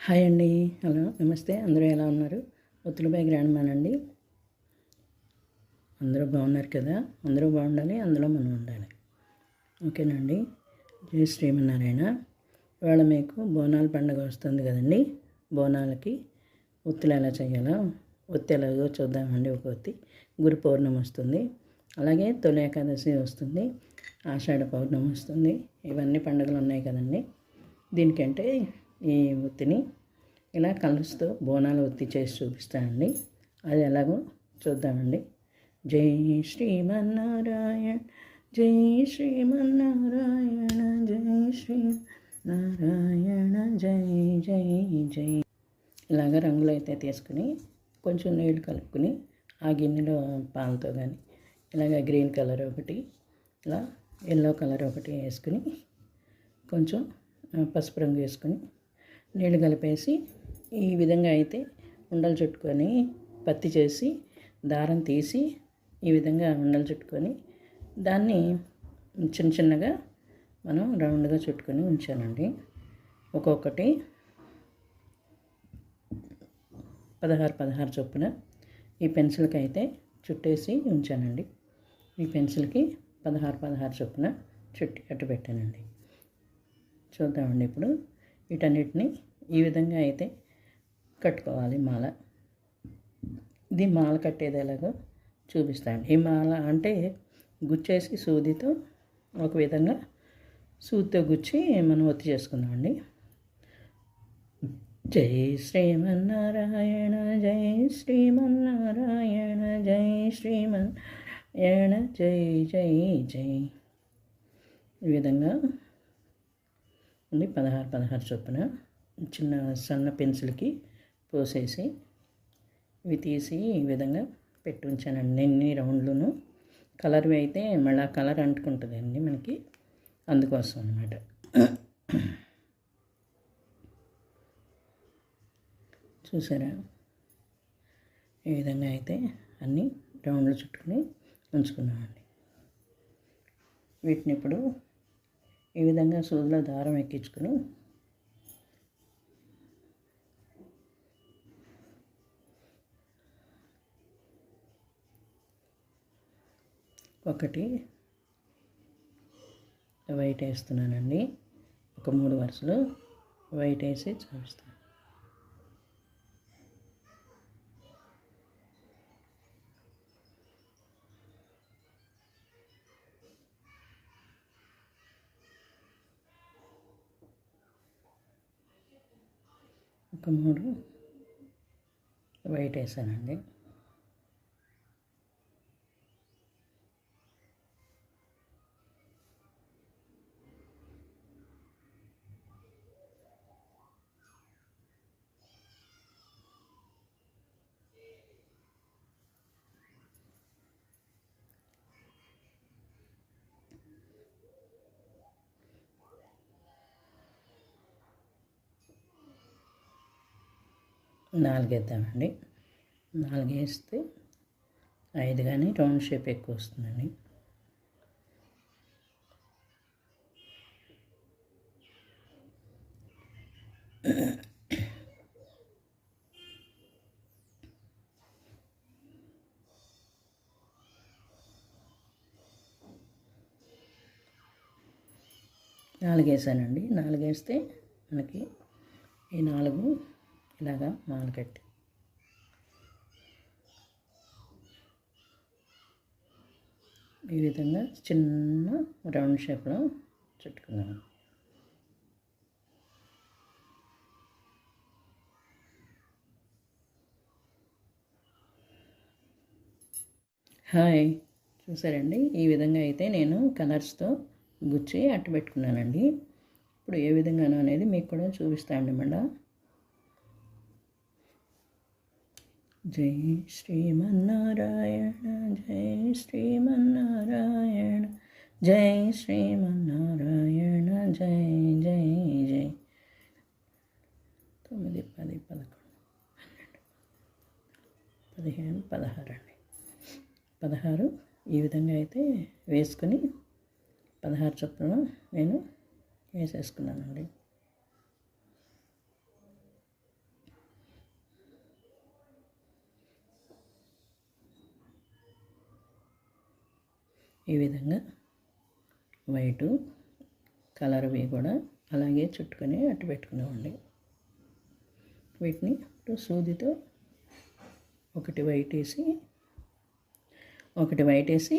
Hi అండి. Hello నమస్తే. అందరూ ఎలా ఉన్నారు? ఒత్తులపై గ్రాండ్ మ్యాన్ అండి. అందరూ బాగున్నారు కదా? అందరూ బాగుండాలి అందులో మనం ఉండాలి. ఓకేనండి. జై శ్రీమన్నారాయణ. ఇవాళ మీకు బోనాల పండుగ వస్తుంది కదండి. బోనాలకి ఒత్తులు ఎలా చేయాలో ఒత్తి ఎలాగో చూద్దామండి ఒక ఒత్తి. గురు పౌర్ణమి వస్తుంది. అలాగే తొలి ఏకాదశి వస్తుంది. ఆషాఢ పౌర్ణమి వస్తుంది. ఇవన్నీ పండుగలు ఉన్నాయి కదండి. దీనికంటే ఈ ఒత్తిని ఇలా కలుస్తూ బోనాలు ఒత్తి చేసి చూపిస్తానండి. అది ఎలాగో చూద్దామండి. జై శ్రీమన్నారాయణ జై శ్రీమన్నారాయణ జై శ్రీ నారాయణ జై జై జై. ఇలాగ రంగులు అయితే తీసుకుని కొంచెం నీళ్ళు కలుపుకుని ఆ గిన్నెలో పాలతో కానీ ఇలాగ గ్రీన్ కలర్ ఒకటి ఇలా ఎల్లో కలర్ ఒకటి వేసుకుని కొంచెం పసుపు రంగు వేసుకుని నీళ్ళు కలిపేసి ఈ విధంగా అయితే ఉండలు చుట్టుకొని పత్తి చేసి దారం తీసి ఈ విధంగా ఉండలు చుట్టుకొని దాన్ని చిన్న చిన్నగా మనం రౌండ్గా చుట్టుకొని ఉంచానండి. ఒక్కొక్కటి పదహారు పదహారు చొప్పున ఈ పెన్సిల్కి అయితే చుట్టేసి ఉంచానండి. ఈ పెన్సిల్కి పదహారు పదహారు చొప్పున చుట్టి కట్టు పెట్టానండి. చూద్దామండి ఇప్పుడు వీటన్నిటిని ఈ విధంగా అయితే కట్టుకోవాలి మాల. ఇది మాల కట్టేది ఎలాగో చూపిస్తాను. ఈ మాల అంటే గుచ్చేసి సూదితో ఒక విధంగా సూదితో గుచ్చి మనం ఒత్తి చేసుకుందామండి జై శ్రీమన్నారాయణ జై శ్రీమన్నారాయణ జై శ్రీమన్నారాయణ జై జై జై. ఈ విధంగా ఉంది. పదహారు పదహారు చొప్పున చిన్న సన్న పెన్సిల్కి పోసేసి ఇవి తీసి ఈ విధంగా పెట్టి ఉంచానండి. ఎన్ని రౌండ్లను కలర్వి అయితే మళ్ళీ కలర్ అంటుకుంటుందండి మనకి అందుకోసం అనమాట చూసారా? ఈ విధంగా అయితే అన్నీ రౌండ్లు చుట్టుకుని ఉంచుకున్నామండి. వీటిని ఇప్పుడు ఈ విధంగా సూదులో దారం ఎక్కించుకుని ఒకటి. వైట్ వేస్తున్నానండి. ఒక మూడు వరుసలు వైట్ వేసి చూపిస్తాను ఒక మూడు. వైట్ వేసానండి. నాలుగేద్దామండి. నాలుగేస్తే ఐదు కానీ రౌండ్ షేప్ ఎక్కువ వస్తుందండి. నాలుగేసానండి. నాలుగేస్తే మనకి ఈ నాలుగు ఇలాగా మాలకట్టి ఈ విధంగా చిన్న రౌండ్ షేప్లో చుట్టుకున్నాను హాయ్ చూసారండి? ఈ విధంగా అయితే నేను కలర్స్తో గుచ్చి అట్టు పెట్టుకున్నానండి. ఇప్పుడు ఏ విధంగానో అనేది మీకు కూడా చూపిస్తాను అండి మళ్ళీ. జై శ్రీమన్నారాయణ జై శ్రీమన్నారాయణ జై శ్రీమన్నారాయణ జై జై జై. తొమ్మిది పది పదకొండు పన్నెండు పదిహేను పదహారు అండి పదహారు ఈ విధంగా అయితే వేసుకుని పదహారు చొప్పున నేను వేసేసుకున్నానండి. ఈ విధంగా వైటు కలర్వి కూడా అలాగే చుట్టుకొని అట్టు పెట్టుకునేవండి వీటిని సూదితో ఒకటి వైట్ వేసి ఒకటి వైట్ వేసి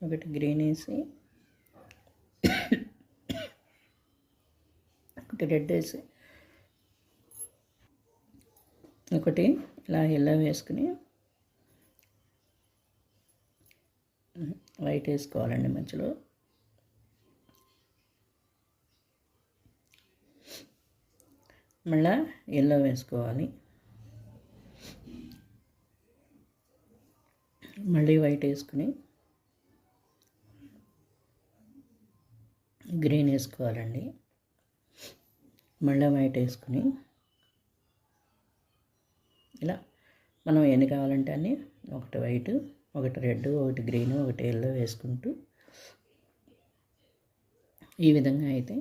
ఒకటి గ్రీన్ వేసి ఒకటి రెడ్ వేసి ఒకటి ఇలా ఎల్లో వేసుకుని వైట్ వేసుకోవాలండి మధ్యలో. మళ్ళా ఎల్లో వేసుకోవాలి. మళ్ళీ వైట్ వేసుకుని గ్రీన్ వేసుకోవాలండి. మళ్ళీ వైట్ వేసుకుని ఇలా మనం ఎన్ని కావాలంటే అన్ని ఒకటి వైట్ ఒకటి రెడ్ ఒకటి గ్రీన్ ఒకటి ఎల్లో వేసుకుంటూ ఈ విధంగా అయితే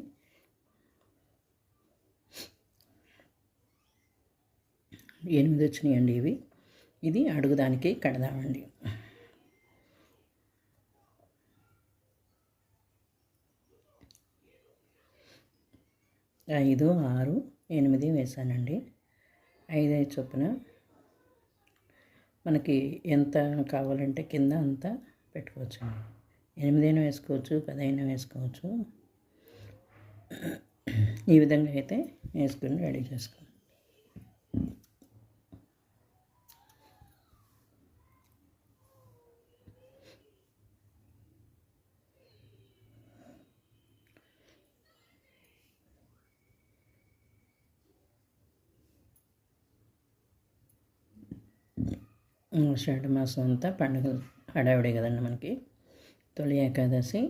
ఎనిమిది వచ్చినాయండి ఇవి. ఇది అడుగుదానికి కడదామండి. ఐదు ఆరు ఎనిమిది వేసానండి. ఐదు ఐదు చొప్పున మనకి ఎంత కావాలంటే కింద అంతా పెట్టుకోవచ్చు ఎనిమిదైనా వేసుకోవచ్చు పదైనా వేసుకోవచ్చు. ఈ విధంగా అయితే వేసుకుని రెడీ చేసుకోవచ్చు ఆషాఢ మాసం అంతా పండుగలు హడావిడే కదండి మనకి. తొలి ఏకాదశి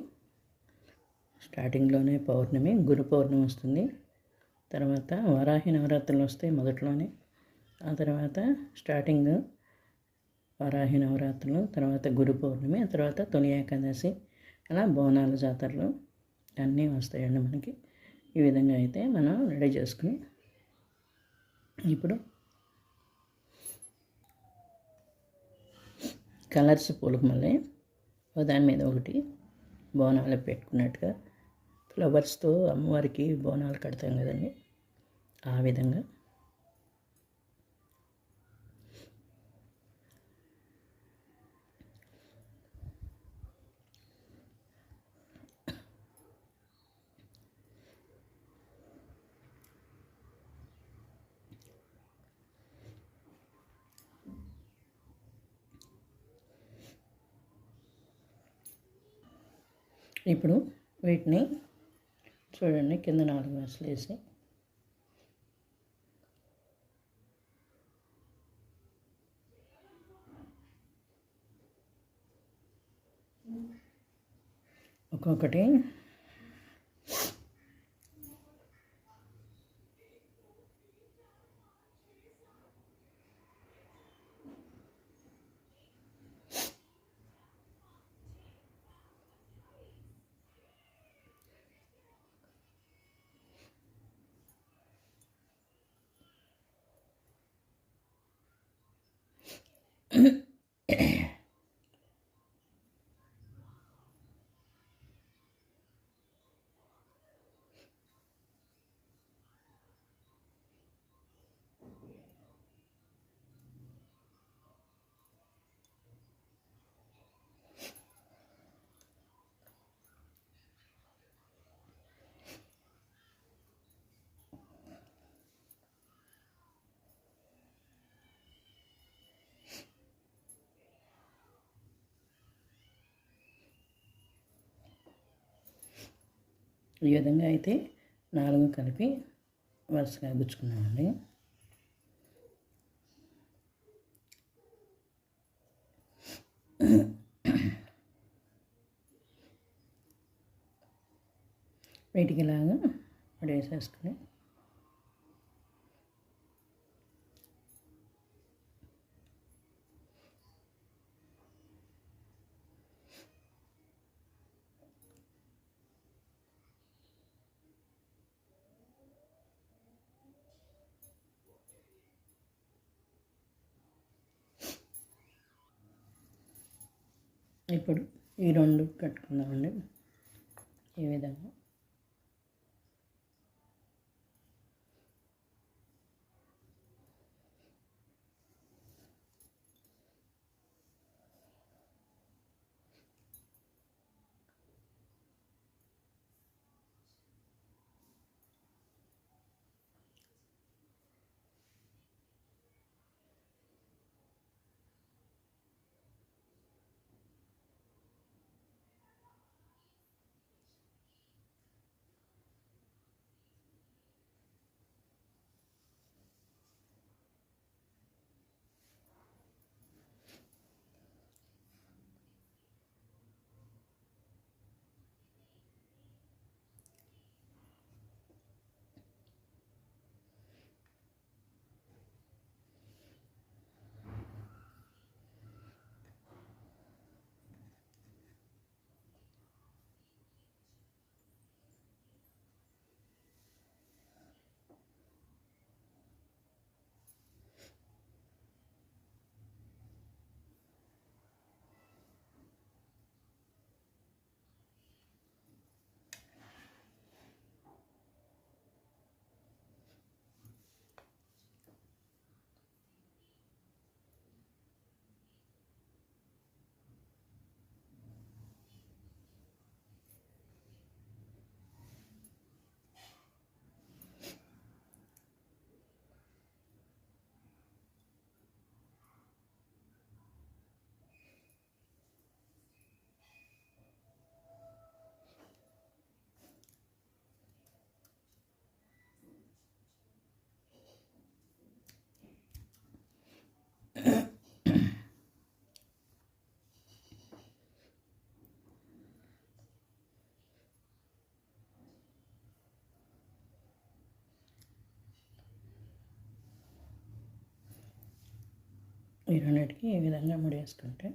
స్టార్టింగ్లోనే పౌర్ణమి గురు పౌర్ణమి వస్తుంది. తర్వాత వరాహి నవరాత్రులు వస్తాయి మొదట్లోనే. ఆ తర్వాత స్టార్టింగ్ వరాహి నవరాత్రులు తర్వాత గురు పౌర్ణమి ఆ తర్వాత తొలి ఏకాదశి అలా బోనాల జాతరలు అన్నీ వస్తాయండి మనకి. ఈ విధంగా అయితే మనం రెడీ చేసుకుని ఇప్పుడు కలర్స్ పూలకు మళ్ళీ. దాని మీద ఒకటి బోనాలు పెట్టుకున్నట్టుగా ఫ్లవర్స్తో అమ్మవారికి బోనాలు కడతాం కదండి. ఆ విధంగా ఇప్పుడు వీటిని చూడండి కింద నాలుగు గ్లాసులు వేసి. ఒక్కొక్కటి ఈ విధంగా అయితే నాలుగు కలిపి వరుసగా గుచ్చుకున్నామండి. వీటికి ఇలాగా పడేసేసుకుని ఇప్పుడు ఈ రెండు కట్టుకుందామండి. ఈ విధంగా. ఈ రెండింటికి ఈ విధంగా ముడేసుకుంటే.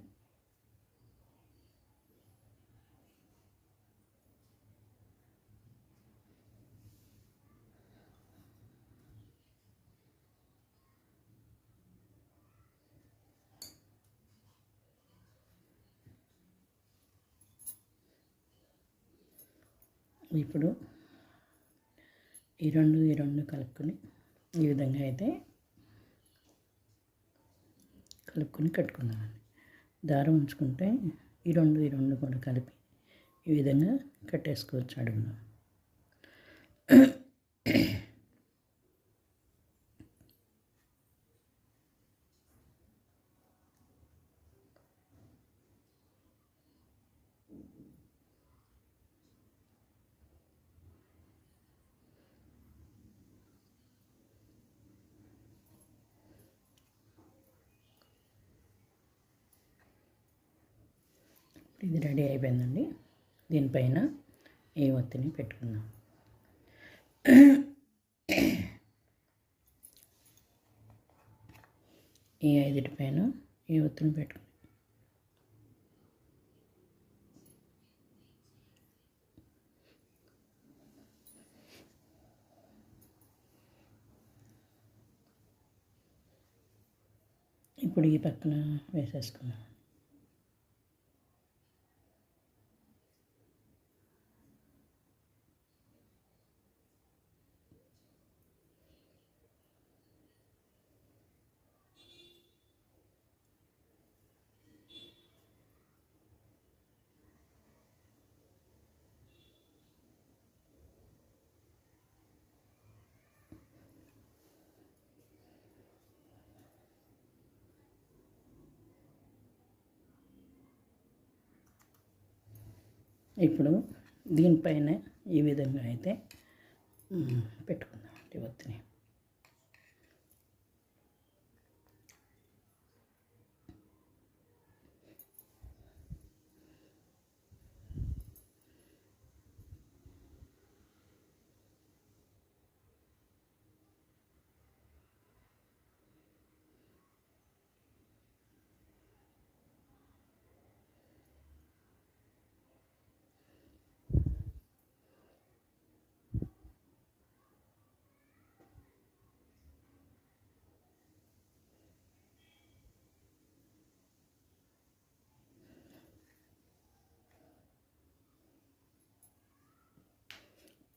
ఇప్పుడు ఈ రెండు ఈ రెండు కలుపుకొని ఈ విధంగా అయితే కలుపుకొని కట్టుకుందామండి. దారం ఉంచుకుంటే ఈ రెండు ఈ రెండు కూడా కలిపి ఈ విధంగా కట్టేసుకోవచ్చు అడుగున ఇది రెడీ అయిపోయిందండి. దీనిపైన ఈ ఒత్తిని పెట్టుకుందాం. ఈ ఐదుటి పైన ఈ ఒత్తిని పెట్టుకుని ఇప్పుడు ఈ పక్కన వేసేసుకున్నాం ఇప్పుడు దీనిపైన ఈ విధంగా అయితే పెట్టుకుందాం ఈ ఒత్తిని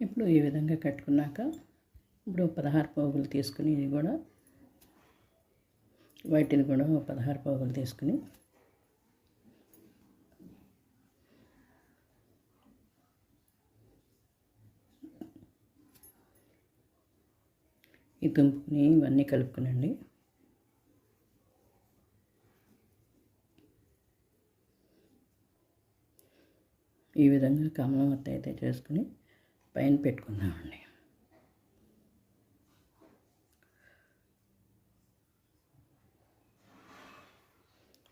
ఇప్పుడు ఈ విధంగా కట్టుకున్నాక ఇప్పుడు పదహారు పోగులు తీసుకుని ఇది కూడా వాటిని కూడా పదహారు పోగులు తీసుకుని ఈ తుంపుని ఇవన్నీ కలుపుకునండి. ఈ విధంగా కమలం వత్త అయితే చేసుకుని పైన పెట్టుకుందామండి.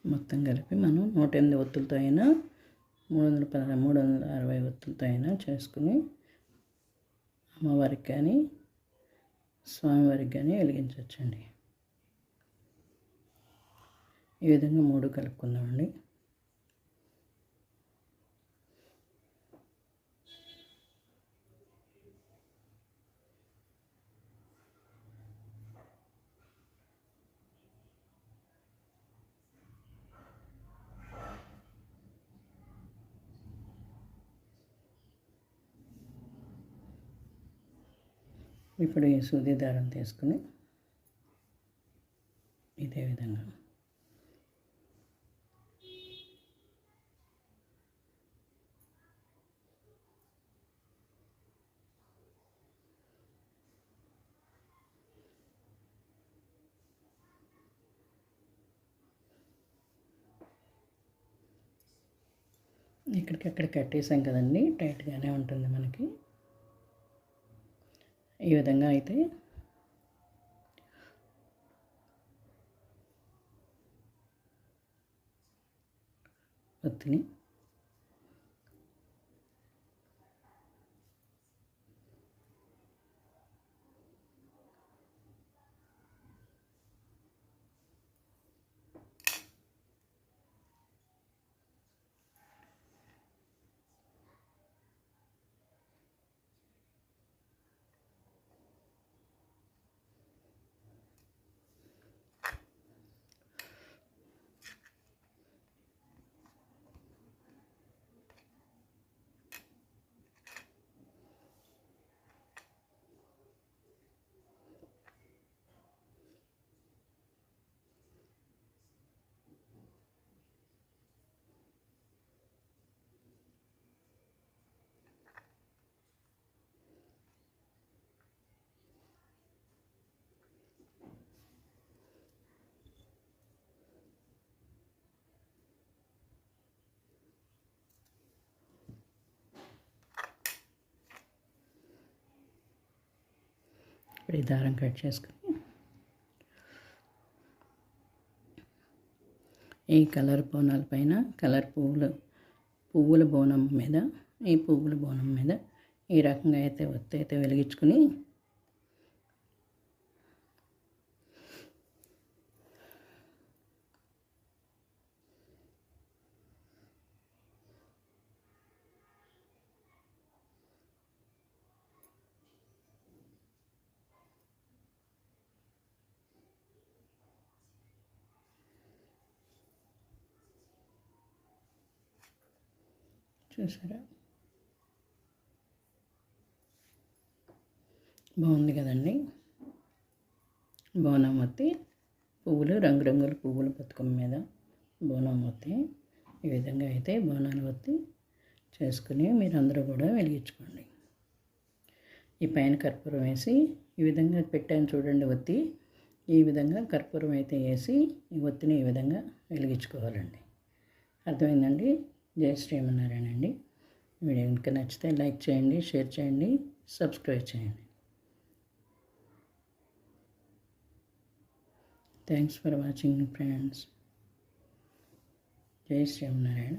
మొత్తం కలిపి మనం నూట ఎనిమిది ఒత్తులతో అయినా మూడు వందల పద మూడు వందల అరవై ఒత్తులతో అయినా చేసుకుని అమ్మవారికి కానీ స్వామివారికి కానీ వెలిగించవచ్చండి. ఈ విధంగా మూడు కలుపుకుందామండి. ఇప్పుడు ఈ సూది దారం తీసుకుని ఇదే విధంగా. ఇక్కడికక్కడ కట్టేసాం కదండి టైట్గానే ఉంటుంది మనకి. ఈ విధంగా అయితే ఒత్తిని ఇప్పుడు ఈ దారం కట్ చేసుకుని ఈ కలర్ బోనాల పైన కలర్ పువ్వులు పువ్వుల బోనం మీద ఈ పువ్వుల బోనం మీద ఈ రకంగా అయితే ఒత్తి అయితే వెలిగించుకుని చూసారా బాగుంది కదండి. బోనం పువ్వులు రంగురంగుల పువ్వులు బతుకమ్మ మీద బోనం ఈ విధంగా అయితే బోనాలు వత్తి చేసుకుని మీరందరూ కూడా వెలిగించుకోండి. ఈ పైన కర్పూరం వేసి ఈ విధంగా పెట్టాను చూడండి ఒత్తి. ఈ విధంగా కర్పూరం అయితే వేసి ఈ ఒత్తిని ఈ విధంగా వెలిగించుకోవాలండి. అర్థమైందండి? జై శ్రీమన్నారాయణ అండి వీడియో కనుక నచ్చితే లైక్ చేయండి షేర్ చేయండి సబ్స్క్రైబ్ చేయండి. థ్యాంక్స్ ఫర్ వాచింగ్ ఫ్రెండ్స్ జై శ్రీమన్నారాయణ.